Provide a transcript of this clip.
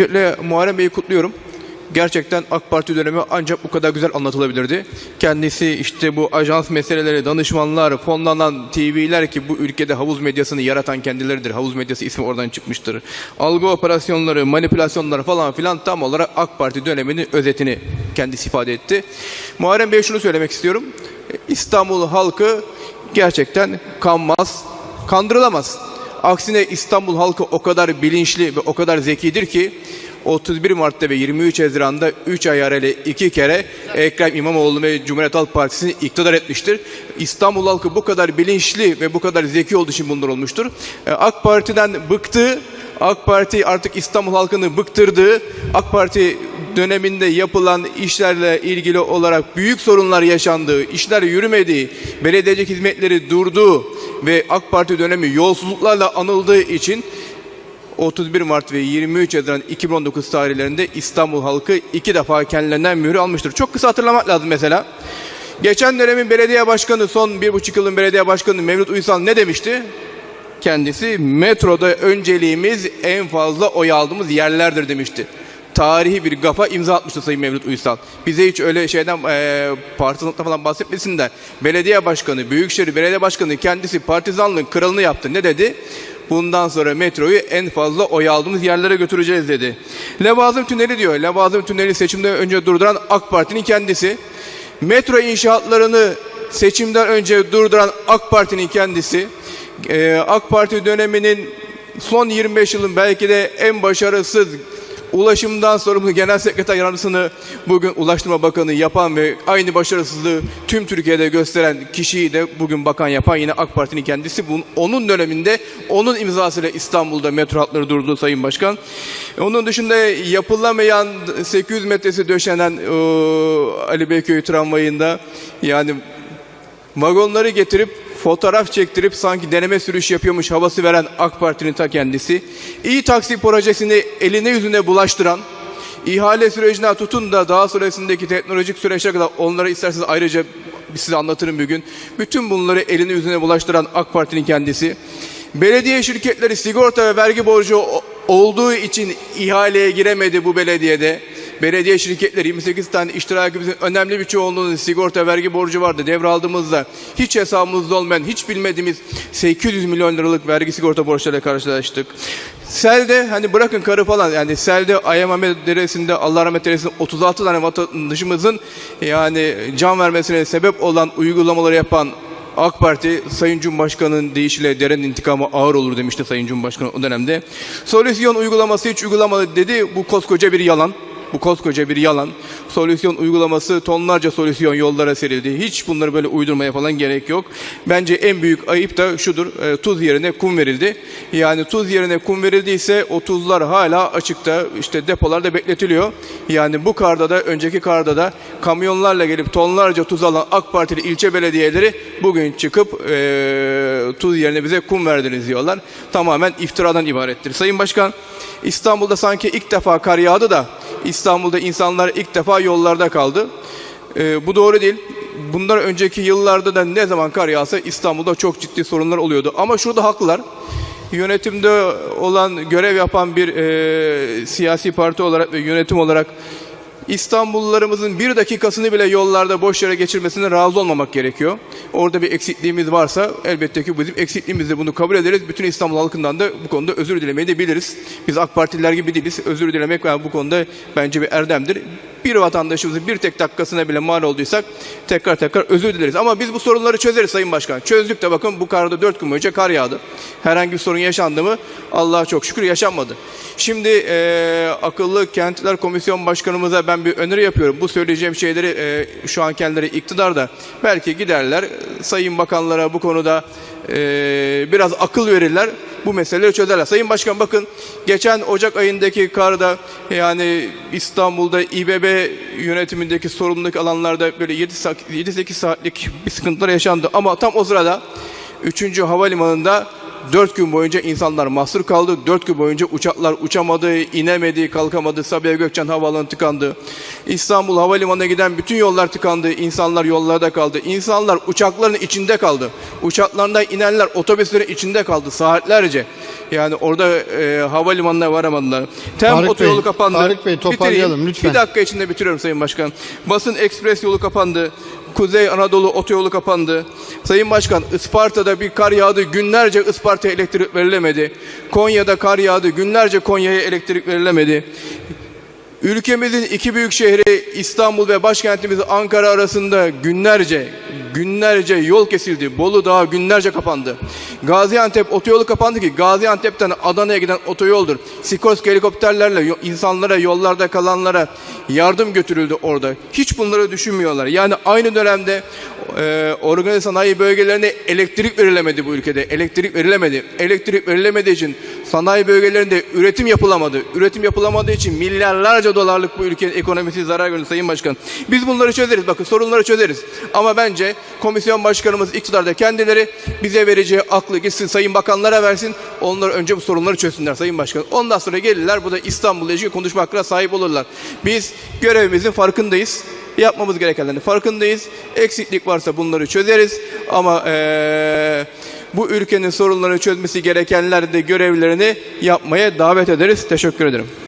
Öncelikle Muharrem Bey'i kutluyorum. Gerçekten AK Parti dönemi ancak bu kadar güzel anlatılabilirdi. Kendisi işte bu ajans meseleleri, danışmanlar, fonlanan TV'ler ki bu ülkede havuz medyasını yaratan kendileridir. Havuz medyası ismi oradan çıkmıştır. Algı operasyonları, manipülasyonlar falan filan tam olarak AK Parti döneminin özetini kendisi ifade etti. Muharrem Bey şunu söylemek istiyorum. İstanbul halkı gerçekten kanmaz, kandırılamaz. Aksine İstanbul halkı o kadar bilinçli ve o kadar zekidir ki 31 Mart'ta ve 23 Haziran'da 3 ay arayla 2 kere Ekrem İmamoğlu ve Cumhuriyet Halk Partisi'ni iktidar etmiştir. İstanbul halkı bu kadar bilinçli ve bu kadar zeki olduğu için bunlar olmuştur. E, AK Parti'den bıktı. AK Parti artık İstanbul halkını bıktırdı. AK Parti döneminde yapılan işlerle ilgili olarak büyük sorunlar yaşandığı, işler yürümediği, belediyecilik hizmetleri durduğu ve AK Parti dönemi yolsuzluklarla anıldığı için 31 Mart ve 23 Haziran 2019 tarihlerinde İstanbul halkı iki defa kendilerinden mührü almıştır. Çok kısa hatırlamak lazım mesela. Geçen dönemin belediye başkanı, son bir buçuk yılın belediye başkanı Mevlüt Uysal ne demişti? Kendisi metroda önceliğimiz en fazla oy aldığımız yerlerdir demişti. Tarihi bir gafa imza atmıştı Sayın Mevlüt Uysal. Bize hiç öyle şeyden e, partizanlıktan falan bahsetmesin de belediye başkanı, Büyükşehir Belediye Başkanı kendisi partizanlığın kralını yaptı. Ne dedi? Bundan sonra metroyu en fazla oy aldığımız yerlere götüreceğiz dedi. Levazım Tüneli diyor. Levazım Tüneli seçimden önce durduran AK Parti'nin kendisi. Metro inşaatlarını seçimden önce durduran AK Parti'nin kendisi. Ee, AK Parti döneminin son 25 yılın belki de en başarısız ulaşımdan sorumlu genel sekreter yardımcısını bugün Ulaştırma Bakanı yapan ve aynı başarısızlığı tüm Türkiye'de gösteren kişiyi de bugün bakan yapan yine AK Parti'nin kendisi. Bunun, onun döneminde onun imzasıyla İstanbul'da metro hatları durdu Sayın Başkan. Onun dışında yapılamayan 800 metresi döşenen o, Ali Beyköy tramvayında yani vagonları getirip fotoğraf çektirip sanki deneme sürüş yapıyormuş havası veren AK Parti'nin ta kendisi. İyi taksi projesini eline yüzüne bulaştıran, ihale sürecine tutun da daha sonrasındaki teknolojik süreçlere kadar onları isterseniz ayrıca size anlatırım bir gün. Bütün bunları eline yüzüne bulaştıran AK Parti'nin kendisi. Belediye şirketleri sigorta ve vergi borcu olduğu için ihaleye giremedi bu belediyede. Belediye şirketleri 28 tane iştirakimizin önemli bir çoğunluğunun sigorta vergi borcu vardı. Devraldığımızda hiç hesabımızda olmayan, hiç bilmediğimiz 800 milyon liralık vergi sigorta borçlarıyla karşılaştık. Selde hani bırakın karı falan yani Selde Ayam Ahmet Deresi'nde Allah rahmet eylesin 36 tane vatandaşımızın yani can vermesine sebep olan uygulamaları yapan AK Parti Sayın Cumhurbaşkanı'nın deyişiyle derenin intikamı ağır olur demişti Sayın Cumhurbaşkanı o dönemde. Solüsyon uygulaması hiç uygulamadı dedi. Bu koskoca bir yalan. Bu koskoca bir yalan. Solüsyon uygulaması tonlarca solüsyon yollara serildi. Hiç bunları böyle uydurmaya falan gerek yok. Bence en büyük ayıp da şudur. e, tuz yerine kum verildi. Yani tuz yerine kum verildiyse o tuzlar hala açıkta işte depolarda bekletiliyor. Yani bu karda da önceki karda da kamyonlarla gelip tonlarca tuz alan AK Partili ilçe belediyeleri bugün çıkıp e, tuz yerine bize kum verdiniz diyorlar. Tamamen iftiradan ibarettir. Sayın Başkan İstanbul'da sanki ilk defa kar yağdı da İstanbul'da insanlar ilk defa yollarda kaldı. Ee, bu doğru değil. Bundan önceki yıllarda da ne zaman kar yağsa İstanbul'da çok ciddi sorunlar oluyordu. Ama şurada haklılar. Yönetimde olan, görev yapan bir e, siyasi parti olarak ve yönetim olarak İstanbullularımızın bir dakikasını bile yollarda boş yere geçirmesine razı olmamak gerekiyor. Orada bir eksikliğimiz varsa elbette ki bizim eksikliğimizde bunu kabul ederiz. Bütün İstanbul halkından da bu konuda özür dilemeyi de biliriz. Biz AK Partililer gibi değiliz. Özür dilemek bu konuda bence bir erdemdir. Bir vatandaşımızın bir tek dakikasına bile mal olduysak tekrar tekrar özür dileriz. Ama biz bu sorunları çözeriz Sayın Başkan. Çözdük de bakın bu karda dört gün boyunca kar yağdı. Herhangi bir sorun yaşandı mı? Allah'a çok şükür yaşanmadı. Şimdi eee, akıllı kentler komisyon başkanımıza ben bir öneri yapıyorum. Bu söyleyeceğim şeyleri eee, şu an kendileri iktidarda belki giderler. Sayın bakanlara bu konuda eee, biraz akıl verirler. Bu meseleleri çözerler. Sayın Başkan bakın geçen Ocak ayındaki karda yani İstanbul'da İBB yönetimindeki sorumluluk alanlarda böyle 7-8 saatlik bir sıkıntılar yaşandı. Ama tam o sırada 3. havalimanında Dört gün boyunca insanlar mahsur kaldı. Dört gün boyunca uçaklar uçamadı, inemedi, kalkamadı. Sabiha Gökçen Havaalanı tıkandı. İstanbul Havalimanı'na giden bütün yollar tıkandı. İnsanlar yollarda kaldı. İnsanlar uçakların içinde kaldı. Uçaklarından inenler otobüslerin içinde kaldı saatlerce. Yani orada e, havalimanına varamadılar. Tem Tarık otoyolu Bey, kapandı. Tarık Bey, toparlayalım Bitireyim. lütfen. Bir dakika içinde bitiriyorum Sayın Başkan. Basın Ekspres yolu kapandı. Kuzey Anadolu otoyolu kapandı. Sayın Başkan Isparta'da bir kar yağdı. Günlerce Isparta'ya elektrik verilemedi. Konya'da kar yağdı. Günlerce Konya'ya elektrik verilemedi. Ülkemizin iki büyük şehri İstanbul ve başkentimiz Ankara arasında günlerce günlerce yol kesildi. Bolu Dağı günlerce kapandı. Gaziantep otoyolu kapandı ki Gaziantep'ten Adana'ya giden otoyoldur. Sikorsky helikopterlerle insanlara yollarda kalanlara yardım götürüldü orada. Hiç bunları düşünmüyorlar. Yani aynı dönemde e, organize sanayi bölgelerine elektrik verilemedi bu ülkede. Elektrik verilemedi. Elektrik verilemediği için sanayi bölgelerinde üretim yapılamadı. Üretim yapılamadığı için milyarlarca dolarlık bu ülkenin ekonomisi zarar gördü Sayın Başkan. Biz bunları çözeriz. Bakın sorunları çözeriz. Ama bence komisyon başkanımız iktidarda kendileri bize vereceği aklı gitsin Sayın Bakanlara versin. Onlar önce bu sorunları çözsünler Sayın Başkan. Ondan sonra gelirler bu da İstanbul'la ilgili konuşma hakkına sahip olurlar. Biz görevimizin farkındayız. Yapmamız gerekenlerin farkındayız. Eksiklik varsa bunları çözeriz. Ama eee, bu ülkenin sorunları çözmesi gerekenler de görevlerini yapmaya davet ederiz. Teşekkür ederim.